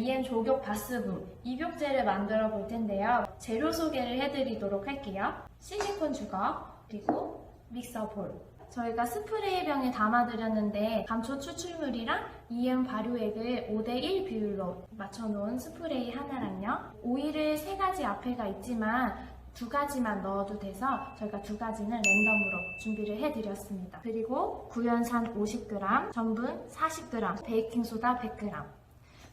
EM 조격 바스붐 입욕제를 만들어 볼 텐데요. 재료 소개를 해드리도록 할게요. 실리콘 주걱, 그리고 믹서 볼. 저희가 스프레이 병에 담아드렸는데 감초 추출물이랑 EM 발효액을 5대1 비율로 맞춰놓은 스프레이 하나랑요. 오일을 세 가지 앞에가 있지만 두 가지만 넣어도 돼서 저희가 두 가지는 랜덤으로 준비를 해드렸습니다. 그리고 구연산 50g, 전분 40g, 베이킹소다 100g.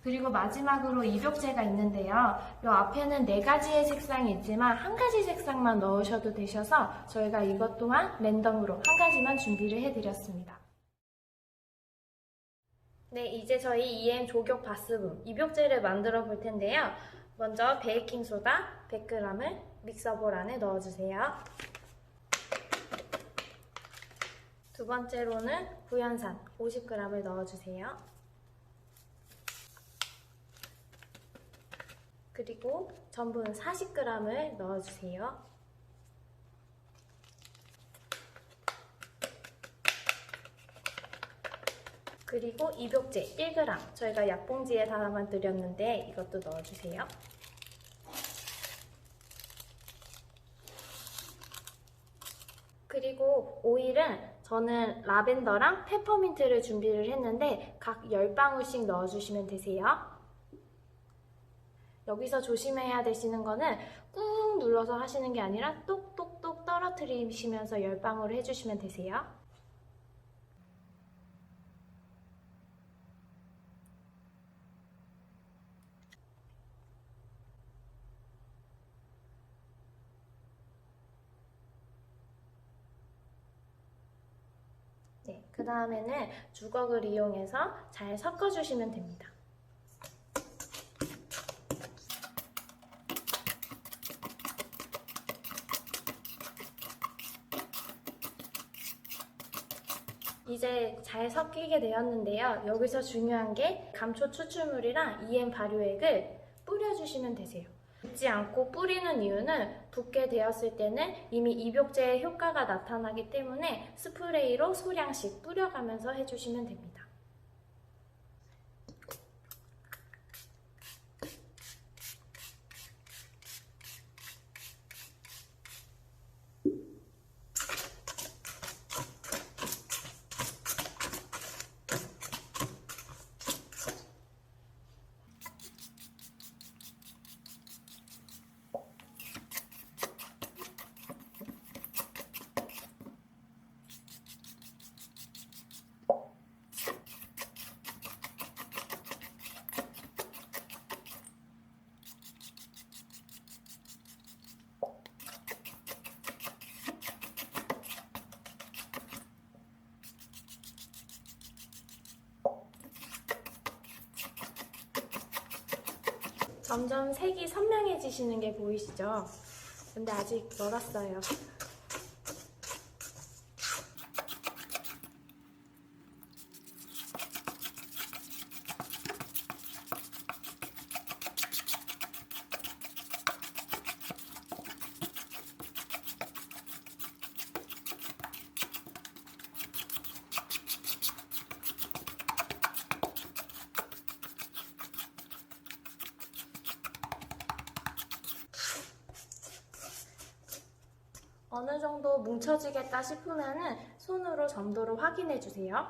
그리고 마지막으로 입욕제가 있는데요. 이 앞에는 네 가지의 색상이 있지만 한 가지 색상만 넣으셔도 되셔서 저희가 이것 또한 랜덤으로 한 가지만 준비를 해드렸습니다. 네, 이제 저희 EM 조격 바스붐 입욕제를 만들어 볼 텐데요. 먼저 베이킹소다 100g을 믹서볼 안에 넣어주세요. 두 번째로는 구연산 50g을 넣어주세요. 그리고 전분 40g을 넣어주세요. 그리고 입욕제 1g 저희가 약봉지에 담아 드렸는데 이것도 넣어주세요. 그리고 오일은 저는 라벤더랑 페퍼민트를 준비를 했는데 각 10방울씩 넣어주시면 되세요. 여기서 조심해야 되시는 거는 꾹 눌러서 하시는 게 아니라 똑똑똑 떨어뜨리시면서 10방울을 해주시면 되세요. 네, 그 다음에는 주걱을 이용해서 잘 섞어주시면 됩니다. 이제 잘 섞이게 되었는데요. 여기서 중요한 게 감초 추출물이랑 EM 발효액을 뿌려주시면 되세요. 붓지 않고 뿌리는 이유는 붓게 되었을 때는 이미 입욕제의 효과가 나타나기 때문에 스프레이로 소량씩 뿌려가면서 해주시면 됩니다. 점점 색이 선명해지시는 게 보이시죠? 근데 아직 멀었어요. 어느 정도 뭉쳐지겠다 싶으면은 손으로 점도를 확인해 주세요.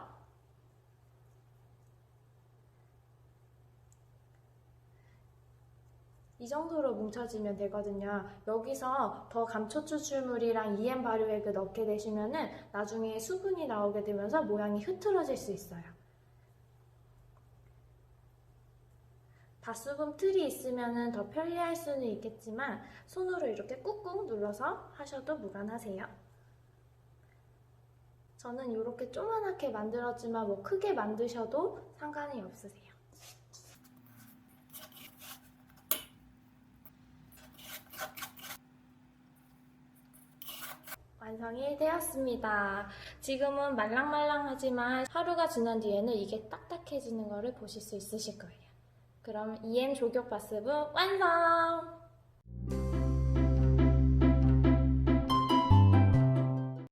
이 정도로 뭉쳐지면 되거든요. 여기서 더 감초 추출물이랑 EM 발효액을 넣게 되시면은 나중에 수분이 나오게 되면서 모양이 흐트러질 수 있어요. 바수분 틀이 있으면 더 편리할 수는 있겠지만 손으로 이렇게 꾹꾹 눌러서 하셔도 무관하세요. 저는 이렇게 조그맣게 만들었지만 뭐 크게 만드셔도 상관이 없으세요. 완성이 되었습니다. 지금은 말랑말랑하지만 하루가 지난 뒤에는 이게 딱딱해지는 것을 보실 수 있으실 거예요. 그럼 EM 조격 바스부 완성!